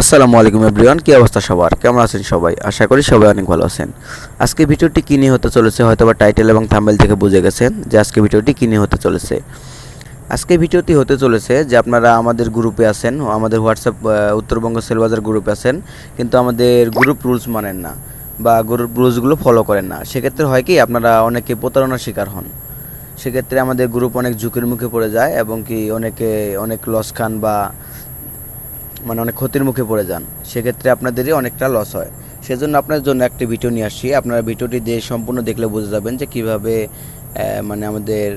আসসালামু আলাইকুম এভরিওয়ান, কী অবস্থা সবার? কেমন আছেন সবাই? আশা করি সবাই অনেক ভালো আছেন। আজকে ভিডিওটি কী নিয়ে হতে চলেছে হয়তোবা টাইটেল এবং থাম্বেল থেকে বুঝে গেছেন যে আজকে ভিডিওটি কী নিয়ে হতে চলেছে। আজকে ভিডিওটি হতে চলেছে যে আপনারা আমাদের গ্রুপে আছেন, আমাদের হোয়াটসঅ্যাপ উত্তরবঙ্গ সেলবাজার গ্রুপে আছেন, কিন্তু আমাদের গ্রুপ রুলস মানেন না বা গ্রুপ রুলসগুলো ফলো করেন না। সেক্ষেত্রে হয় কি, আপনারা অনেকে প্রতারণার শিকার হন। সেক্ষেত্রে আমাদের গ্রুপ অনেক ঝুঁকির মুখে পড়ে যায় এবং কি অনেকে অনেক লস খান বা মানে অনেক ক্ষতির মুখে পড়ে যান, সেক্ষেত্রে আপনাদেরই অনেকটা লস হয়। সেজন্য আপনার জন্য একটি ভিডিও নিয়ে আসি আপনারা ভিডিওটি দিয়ে সম্পূর্ণ দেখলে বুঝে যাবেন যে কীভাবে মানে আমাদের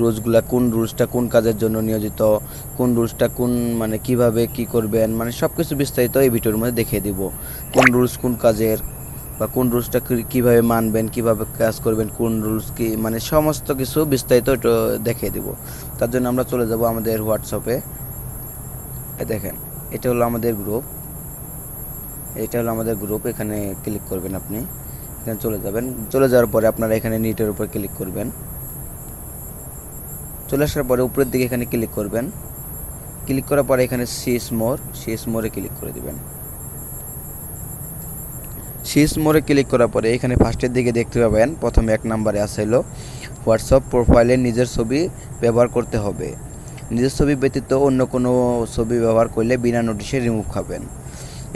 রুলসগুলা, কোন রুলসটা কোন কাজের জন্য নিয়োজিত, কোন রুলসটা কোন মানে কীভাবে কি করবেন মানে সব কিছু বিস্তারিত এই ভিডিওর মধ্যে দেখিয়ে দিব। কোন রুলস কোন কাজের বা কোন রুলসটা কীভাবে মানবেন, কীভাবে কাজ করবেন, কোন রুলস কি মানে সমস্ত কিছু বিস্তারিত দেখিয়ে দিব। তার জন্য আমরা চলে যাব আমাদের হোয়াটসঅ্যাপে দেখেন। এটা হলো আমাদের গ্রুপ এটা হলো আমাদের গ্রুপ এখানে ক্লিক করবেন আপনি। এখানে চলে যাবেন। চলে যাওয়ার পরে আপনারা এখানে নিটের উপর ক্লিক করবেন। চলে আসার পরে উপরের দিকে এখানে ক্লিক করবেন। ক্লিক করার পরে এখানে সিস মোর শেষ মোরে ক্লিক করে দিবেন। সিস মোরে ক্লিক করার পরে এখানে ফার্স্টের দিকে দেখতে পাবেন, প্রথমে এক নম্বরে আসে হলো হোয়াটসঅ্যাপ প্রোফাইলে নিজের ছবি ব্যবহার করতে হবে। নিজের ছবি ব্যতীত অন্য কোনো ছবি ব্যবহার করলে বিনা নোটিশে রিমুভ খাবেন।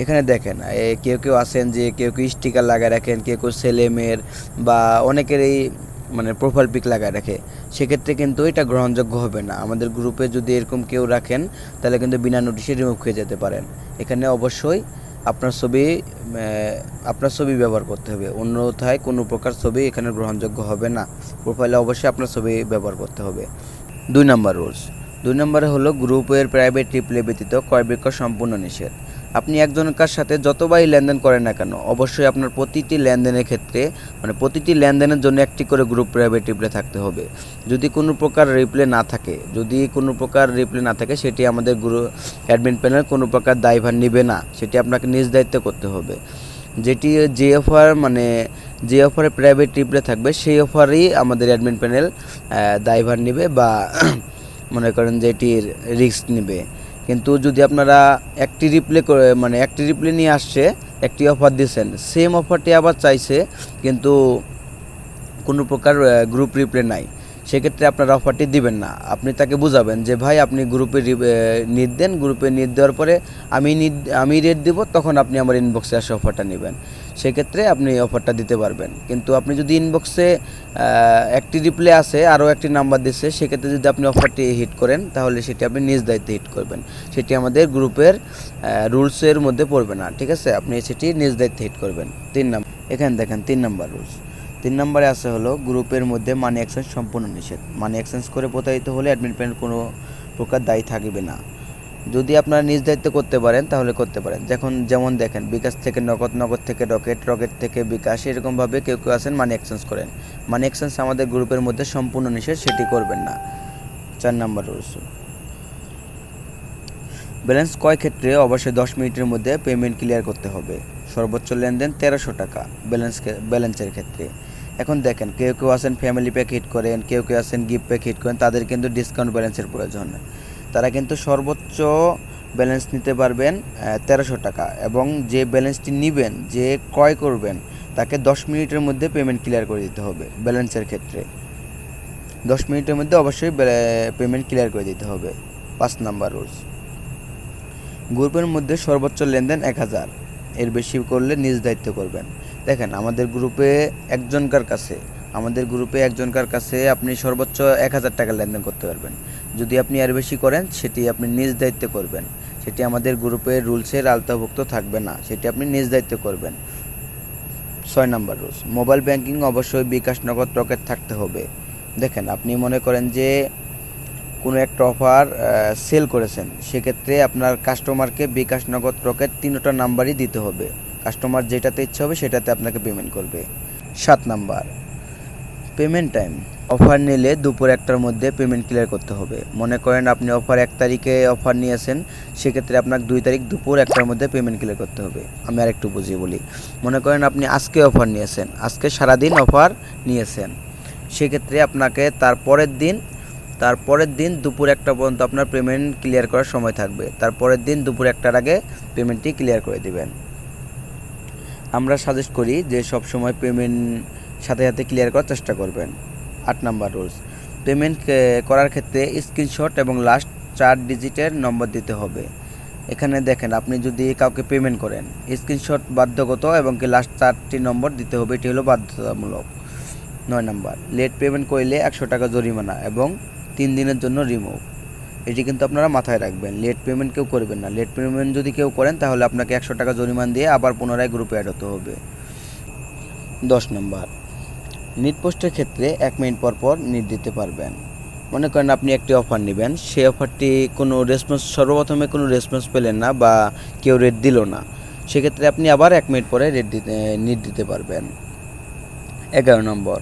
এখানে দেখেন কেউ কেউ আছেন যে কেউ কেউ স্টিকার লাগায় রাখেন, কেউ কেউ ছেলে মেয়ের বা অনেকেরই মানে প্রোফাইল পিক লাগায় রাখে। সেক্ষেত্রে কিন্তু এটা গ্রহণযোগ্য হবে না। আমাদের গ্রুপে যদি এরকম কেউ রাখেন, তাহলে কিন্তু বিনা নোটিশে রিমুভ খেয়ে যেতে পারেন। এখানে অবশ্যই আপনার ছবি আপনার ছবি ব্যবহার করতে হবে। অন্যথায় কোনো প্রকার ছবি এখানে গ্রহণযোগ্য হবে না। প্রোফাইলে অবশ্যই আপনার ছবি ব্যবহার করতে হবে। দুই নম্বর রুলস দুই নম্বরে হলো গ্রুপের প্রাইভেট রিপ্লে ব্যতীত ক্রয় বিক্রয় সম্পূর্ণ নিষেধ। আপনি একজনকার সাথে যতবারই লেনদেন করেন না কেন, অবশ্যই আপনার প্রতিটি লেনদেনের ক্ষেত্রে মানে প্রতিটি লেনদেনের জন্য একটি করে গ্রুপ প্রাইভেট রিপ্লে থাকতে হবে। যদি কোনো প্রকার রিপ্লে না থাকে, যদি কোনো প্রকার রিপ্লে না থাকে, সেটি আমাদের গ্রুপ অ্যাডমিন প্যানেল কোনো প্রকার দায়ভার নেবে না, সেটি আপনাকে নিজ দায়িত্ব করতে হবে। যেটি যে অফার মানে যে অফারে প্রাইভেট রিপ্লে থাকবে, সেই অফারই আমাদের অ্যাডমিন প্যানেল দায়ভার নেবে বা মনে করেন যে এটির রিস্ক নেবে। কিন্তু যদি আপনারা একটি রিপ্লে করে মানে একটি রিপ্লে নিয়ে আসছে, একটি অফার দিয়েছেন সেম অফারটি আবার চাইছে, কিন্তু কোনো প্রকার গ্রুপ রিপ্লে নাই। সেক্ষেত্রে আপনারা অফারটি দিবেন না। আপনি তাকে বুঝাবেন যে, ভাই, আপনি গ্রুপে নিট দেন। গ্রুপে নিট দেওয়ার পরে আমি আমি রেট দিব, তখন আপনি আমার ইনবক্সে আসে অফারটা নেবেন। সেক্ষেত্রে আপনি অফারটা দিতে পারবেন। কিন্তু আপনি যদি ইনবক্সে একটি রিপ্লে আছে আরও একটি নাম্বার দিচ্ছে সেক্ষেত্রে যদি আপনি অফারটি হিট করেন, তাহলে সেটি আপনি নিজ দায়িত্বে হিট করবেন। সেটি আমাদের গ্রুপের রুলসের মধ্যে পড়বে না, ঠিক আছে? আপনি সেটি নিজ দায়িত্বে হিট করবেন। তিন নাম্বার এখানে দেখেন, তিন নাম্বার রুলস তিন নম্বরে আছে হলো গ্রুপের মধ্যে মানি এক্সচেঞ্জ সম্পূর্ণ নিষেধ। মানি এক্সচেঞ্জ করে প্রতারিত হলে অ্যাডমিন প্যানেল কোনো প্রকার দায়ী থাকবে না। যদি আপনারা নিজ দায়িত্ব করতে পারেন, তাহলে করতে পারেন। যখন যেমন দেখেন, বিকাশ থেকে নগদ নগদ থেকে রকেট রকেট থেকে বিকাশ, এরকমভাবে কেউ কেউ আসেন মানি এক্সচেঞ্জ করেন। মানি এক্সচেঞ্জ আমাদের গ্রুপের মধ্যে সম্পূর্ণ নিষেধ, সেটি করবেন না। চার নম্বর রুলস ব্যালেন্স কয় ক্ষেত্রে অবশ্যই দশ মিনিটের মধ্যে পেমেন্ট ক্লিয়ার করতে হবে? সর্বোচ্চ লেনদেন তেরোশো টাকা। ব্যালেন্স ব্যালেন্সের ক্ষেত্রে। এখন দেখেন, কেউ কেউ আছেন ফ্যামিলি প্যাক হিট করেন, কেউ কেউ আছেন গিফট প্যাক হিট করেন, তাদের কিন্তু ডিসকাউন্ট ব্যালেন্সের প্রয়োজন। তারা কিন্তু সর্বোচ্চ ব্যালেন্স নিতে পারবেন তেরোশো টাকা এবং যে ব্যালেন্সটি নেবেন, যে ক্রয় করবেন, তাকে দশ মিনিটের মধ্যে পেমেন্ট ক্লিয়ার করে দিতে হবে ব্যালেন্সের ক্ষেত্রে। দশ মিনিটের মধ্যে অবশ্যই পেমেন্ট ক্লিয়ার করে দিতে হবে, পাঁচ নাম্বার রুলস গ্রুপের মধ্যে সর্বোচ্চ লেনদেন এক হাজার, এর বেশি করলে নিজ দায়িত্ব করবেন। দেখেন, আমাদের গ্রুপে একজনকার কাছে, আমাদের গ্রুপে একজনকার কাছে আপনি সর্বোচ্চ এক হাজার টাকা লেনদেন করতে পারবেন। যদি আপনি আর বেশি করেন, সেটি আপনি নিজ দায়িত্বে করবেন। সেটি আমাদের গ্রুপের রুলসের আওতাভুক্ত থাকবে না, সেটি আপনি নিজ দায়িত্বে করবেন। ছয় নম্বর রুলস মোবাইল ব্যাংকিং অবশ্যই বিকাশ নগদ থাকতে হবে। দেখেন, আপনি মনে করেন যে কোনো একটা অফার সেল করেছেন, সেক্ষেত্রে আপনার কাস্টমারকে বিকাশ নগদ রকেট তিনটা নাম্বারই দিতে হবে। কাস্টমার যেটাতে ইচ্ছা হবে সেটাতে আপনাকে পেমেন্ট করবে। সাত নাম্বার পেমেন্ট টাইম অফার নিলে দুপুর একটার মধ্যে পেমেন্ট ক্লিয়ার করতে হবে। মনে করেন আপনি অফার এক তারিখে অফার নিয়েছেন সেক্ষেত্রে আপনাকে দুই তারিখ দুপুর একটার মধ্যে পেমেন্ট ক্লিয়ার করতে হবে। আমি আর একটু বুঝিয়ে বলি, মনে করেন আপনি আজকে অফার নিয়েছেন আজকে সারাদিন অফার নিয়েছেন সেক্ষেত্রে আপনাকে তার পরের দিন তারপরের দিন দুপুর একটা পর্যন্ত আপনার পেমেন্ট ক্লিয়ার করার সময় থাকবে। তারপরের দিন দুপুর একটার আগে পেমেন্টটি ক্লিয়ার করে দিবেন। আমরা সাজেস্ট করি যে সব সময় পেমেন্ট সাথে সাথে ক্লিয়ার করার চেষ্টা করবেন। আট নাম্বার রুলস পেমেন্ট করার ক্ষেত্রে স্ক্রিনশট এবং লাস্ট চার ডিজিটের নম্বর দিতে হবে। এখানে দেখেন, আপনি যদি কাউকে পেমেন্ট করেন স্ক্রিনশট বাধ্যগত এবং কি লাস্ট চারটি নম্বর দিতে হবে, এটি হলো বাধ্যতামূলক। নয় নাম্বার লেট পেমেন্ট করলে একশো টাকা জরিমানা এবং তিন দিনের জন্য রিমুভ এটি কিন্তু আপনারা মাথায় রাখবেন। লেট পেমেন্ট কেউ করবেন না। লেট পেমেন্ট যদি কেউ করেন, তাহলে আপনাকে একশো টাকা জরিমান দিয়ে আবার পুনরায় গ্রুপে অ্যাড হতে হবে। দশ নম্বর। নিট পোস্টের ক্ষেত্রে এক মিনিট পর পর নিট দিতে পারবেন। মনে করেন আপনি একটি অফার নেবেন। সেই অফারটি কোনো রেসপন্স সর্বপ্রথমে কোনো রেসপন্স পেলেন না বা কেউ রেট দিল না। সেক্ষেত্রে আপনি আবার এক মিনিট পরে রেট দিতে নিট দিতে পারবেন। এগারো নম্বর।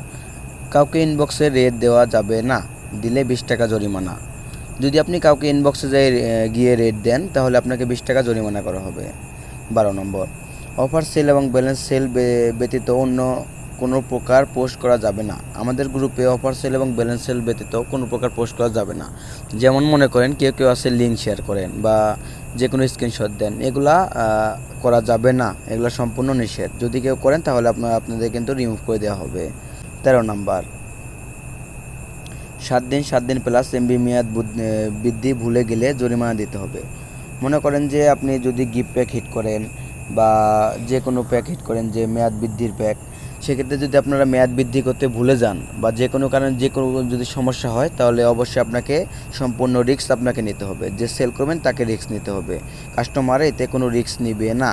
কাউকে ইনবক্সে রেট দেওয়া যাবে না। দিলে বিশ টাকা জরিমানা। যদি আপনি কাউকে ইনবক্সে যাই গিয়ে রেট দেন, তাহলে আপনাকে বিশ টাকা জরিমানা করা হবে, বারো নম্বর। অফার সেল এবং ব্যালেন্স সেল ব্যতীত অন্য কোনো প্রকার পোস্ট করা যাবে না। আমাদের গ্রুপে অফার সেল এবং ব্যালেন্স সেল ব্যতীত কোনো প্রকার পোস্ট করা যাবে না। যেমন মনে করেন কেউ কেউ আছে লিঙ্ক শেয়ার করেন বা যে কোনো স্ক্রিনশট দেন, এগুলা করা যাবে না। এগুলো সম্পূর্ণ নিষেধ। যদি কেউ করেন, তাহলে আপনার, আপনাদের কিন্তু রিমুভ করে দেওয়া হবে। তেরো নাম্বার। সাত দিন সাত দিন প্লাস এমবি মেয়াদ বৃদ্ধি ভুলে গেলে জরিমানা দিতে হবে। মনে করেন যে আপনি যদি গিফট প্যাক হিট করেন বা যে কোনো প্যাক হিট করেন, যে মেয়াদ বৃদ্ধির প্যাক সেক্ষেত্রে যদি আপনারা মেয়াদ বৃদ্ধি করতে ভুলে যান বা যে কোনো কারণে যে কোনো যদি সমস্যা হয়, তাহলে অবশ্যই আপনাকে সম্পূর্ণ রিস্ক আপনাকে নিতে হবে। যে সেল করবেন, তাকে রিস্ক নিতে হবে। কাস্টমার এতে কোনো রিস্ক নিবে না।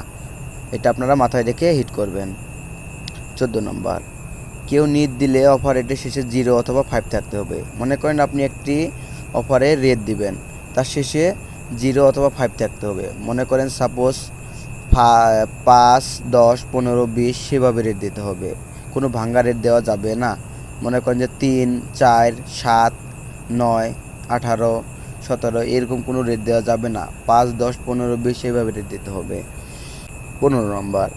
এটা আপনারা মাথায় রেখে হিট করবেন। চোদ্দ নম্বর। কেউ নিট দিলে অফার রেটের শেষে জিরো অথবা ফাইভ থাকতে হবে। মনে করেন আপনি একটি অফারে রেট দিবেন, তার শেষে জিরো অথবা ফাইভ থাকতে হবে। মনে করেন সাপোজ পাঁচ, দশ, পনেরো, বিশ সেভাবে রেট দিতে হবে। কোনো ভাঙ্গা রেট দেওয়া যাবে না। মনে করেন যে তিন, চার, সাত, নয়, আঠারো, সতেরো এরকম কোনো রেট দেওয়া যাবে না। পাঁচ, দশ, পনেরো, বিশ সেভাবে রেট দিতে হবে। পনেরো নম্বর।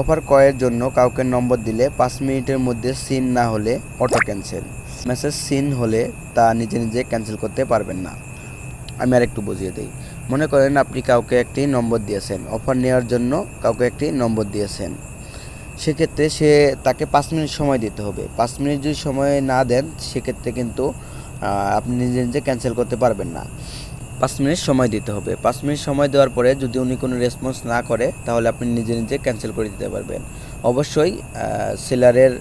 অফার কয়ের জন্য কাউকে নম্বর দিলে পাঁচ মিনিটের মধ্যে সিন না হলে অটো ক্যান্সেল। মেসেজ সিন হলে তা নিজে নিজে ক্যান্সেল করতে পারবেন না। আমি আর একটু বুঝিয়ে দিই। মনে করেন আপনি কাউকে একটি নম্বর দিয়েছেন। অফার নেওয়ার জন্য কাউকে একটি নম্বর দিয়েছেন। সেক্ষেত্রে সে তাকে পাঁচ মিনিট সময় দিতে হবে। পাঁচ মিনিট যদি সময় না দেন, সেক্ষেত্রে কিন্তু আপনি নিজে নিজে ক্যান্সেল করতে পারবেন না। পাঁচ মিনিট সময় দিতে হবে। পাঁচ মিনিট সময় দেওয়ার পরে যদি উনি কোনো রেসপন্স না করে, তাহলে আপনি নিজে নিজে ক্যান্সেল করে দিতে পারবেন। অবশ্যই সেলারের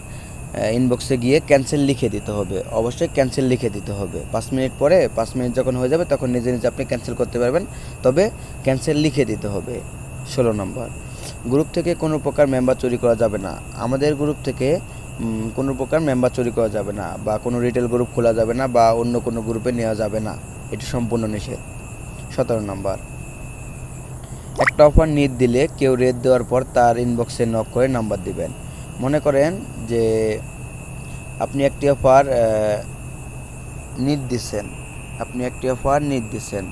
ইনবক্সে গিয়ে ক্যান্সেল লিখে দিতে হবে। অবশ্যই ক্যান্সেল লিখে দিতে হবে। পাঁচ মিনিট পরে, পাঁচ মিনিট যখন হয়ে যাবে, তখন নিজে নিজে আপনি ক্যান্সেল করতে পারবেন। তবে ক্যান্সেল লিখে দিতে হবে। ষোলো নম্বর গ্রুপ থেকে কোনো প্রকার মেম্বার চুরি করা যাবে না। আমাদের গ্রুপ থেকে কোনো প্রকার মেম্বার চুরি করা যাবে না বা কোনো রিটেল গ্রুপ খোলা যাবে না বা অন্য কোনো গ্রুপে নেওয়া যাবে না। এটি সম্পূর্ণ নিষেধ। সতেরো নম্বর। একটা অফার নিট দিলে কেউ রেট দেওয়ার পর তার ইনবক্সে নক করে নাম্বার দিবেন। মনে করেন যে আপনি একটি অফার নিট দিচ্ছেন আপনি একটি অফার নিট দিচ্ছেন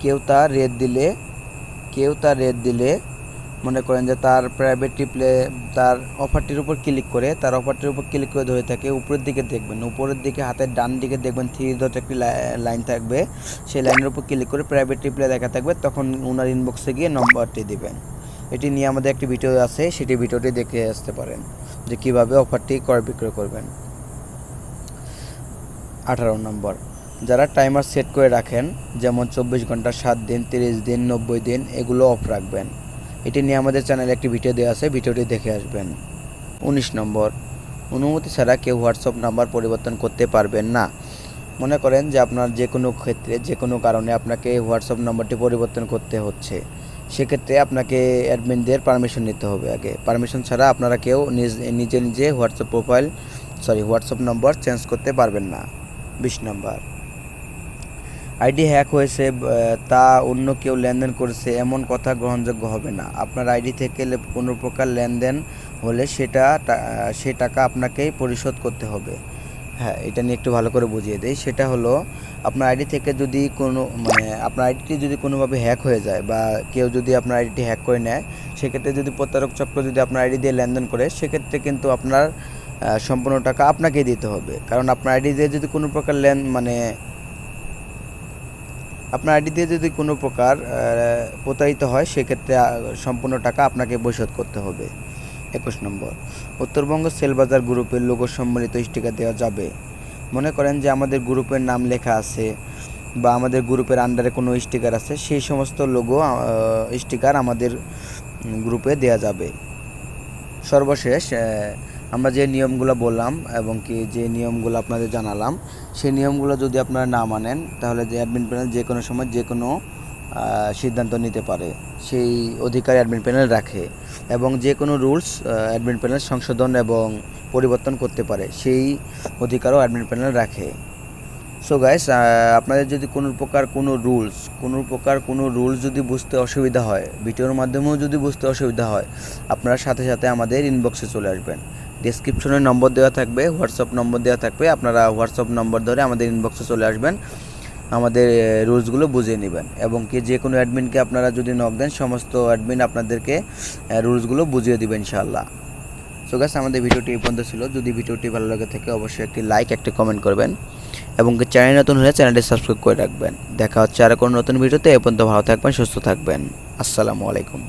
কেউ তার রেট দিলে, কেউ তার রেট দিলে মনে করেন যে তার প্রাইভেট টিপলে তার অফারটির উপর ক্লিক করে, তার অফারটির উপর ক্লিক করে ধরে থাকে, উপরের দিকে দেখবেন, উপরের দিকে হাতের ডান দিকে দেখবেন থ্রি ডট একটি লাইন থাকবে, সেই লাইনের উপর ক্লিক করে প্রাইভেট টিপলে দেখা থাকবে, তখন ওনার ইনবক্সে গিয়ে নম্বরটি দিবেন। এটি নিয়ে আমাদের একটি ভিডিও আছে, সেটি ভিডিওটি দেখে আসতে পারেন, যে কীভাবে অফারটি ক্রয় বিক্রয় করবেন। আঠারো নম্বর, যারা টাইমার সেট করে রাখেন, যেমন চব্বিশ ঘণ্টা, সাত দিন, তিরিশ দিন, নব্বই দিন, এগুলো অফ রাখবেন। এটি নিয়ে আমাদের চ্যানেলে একটি ভিডিও দেওয়া আছে, ভিডিওটি দেখে আসবেন। উনিশ নম্বর, অনুমতি ছাড়া কেউ হোয়াটসঅ্যাপ নাম্বার পরিবর্তন করতে পারবেন না। মনে করেন যে আপনার যে কোনো ক্ষেত্রে, যে কোনো কারণে আপনাকে হোয়াটসঅ্যাপ নম্বরটি পরিবর্তন করতে হচ্ছে। সেক্ষেত্রে আপনাকে অ্যাডমিনদের পারমিশন নিতে হবে আগে। পারমিশন ছাড়া আপনারা কেউ নিজ, নিজে নিজে WhatsApp profile, sorry, WhatsApp number change করতে পারবেন না। বিশ নম্বর আইডি হ্যাক হয়েছে তা অন্য কেউ লেনদেন করেছে, এমন কথা গ্রহণযোগ্য হবে না। আপনার আইডি থেকে কোনো প্রকার লেনদেন হলে সেটা সে টাকা আপনাকেই পরিশোধ করতে হবে। হ্যাঁ এটা নিয়ে একটু ভালো করে বুঝিয়ে দিই। সেটা হলো, আপনার আইডি থেকে যদি কোনো মানে আপনার আইডিটি যদি কোনোভাবে হ্যাক হয়ে যায় বা কেউ যদি আপনার আইডিটি হ্যাক করে নেয়, সেক্ষেত্রে যদি প্রতারক চক্র যদি আপনার আইডি দিয়ে লেনদেন করে, সেক্ষেত্রে কিন্তু আপনার সম্পূর্ণ টাকা আপনাকেই দিতে হবে। কারণ আপনার আইডি দিয়ে যদি কোনো প্রকার লেন মানে আপনার আইডি দিয়ে যদি কোনো প্রকার প্রতারিত হয়, সেক্ষেত্রে সম্পূর্ণ টাকা আপনাকে পরিশোধ করতে হবে। একুশ নম্বর। উত্তরবঙ্গ সেলবাজার গ্রুপের লোগো সম্বলিত স্টিকার দেওয়া যাবে। মনে করেন যে আমাদের গ্রুপের নাম লেখা আছে বা আমাদের গ্রুপের আন্ডারে কোনো স্টিকার আছে, সেই সমস্ত লোগো স্টিকার আমাদের গ্রুপে দেওয়া যাবে। সর্বশেষ আমরা যে নিয়মগুলো বললাম এবং কি যে নিয়মগুলো আপনাদের জানালাম, সেই নিয়মগুলো যদি আপনারা না মানেন, তাহলে যে অ্যাডমিন প্যানেল যে কোনো সময় যে কোনো সিদ্ধান্ত নিতে পারে। সেই অধিকার অ্যাডমিন প্যানেল রাখে এবং যে কোনো রুলস অ্যাডমিন প্যানেল সংশোধন এবং পরিবর্তন করতে পারে, সেই অধিকারও অ্যাডমিন প্যানেল রাখে। সো গাইস আপনাদের যদি কোনো প্রকার কোনো রুলস কোনো প্রকার কোনো রুলস যদি বুঝতে অসুবিধা হয়, ভিডিওর মাধ্যমেও যদি বুঝতে অসুবিধা হয়, আপনারা সাথে সাথে আমাদের ইনবক্সে চলে আসবেন। ডেসক্রিপশনে নম্বর দেওয়া থাকবে হোয়াটসঅ্যাপ নম্বর দেওয়া থাকবে। আপনারা হোয়াটসঅ্যাপ নম্বর ধরে আমাদের ইনবক্সে চলে আসবেন, আমাদের রুলসগুলো বুঝিয়ে নেবেন এবং কি যে কোনো অ্যাডমিনকে আপনারা যদি নক দেন, সমস্ত অ্যাডমিন আপনাদেরকে রুলসগুলো বুঝিয়ে দেবেন ইনশাআল্লাহ। সো গাছ আমাদের ভিডিওটি এই পর্যন্ত ছিল। যদি ভিডিওটি ভালো লাগে থাকে, অবশ্যই একটি লাইক একটি কমেন্ট করবেন এবং চ্যানেল নতুন হলে চ্যানেলটি সাবস্ক্রাইব করে রাখবেন। দেখা হচ্ছে আর কোনো নতুন ভিডিওতে। এ পর্যন্ত ভালো থাকবেন, সুস্থ থাকবেন। আসসালামু আলাইকুম।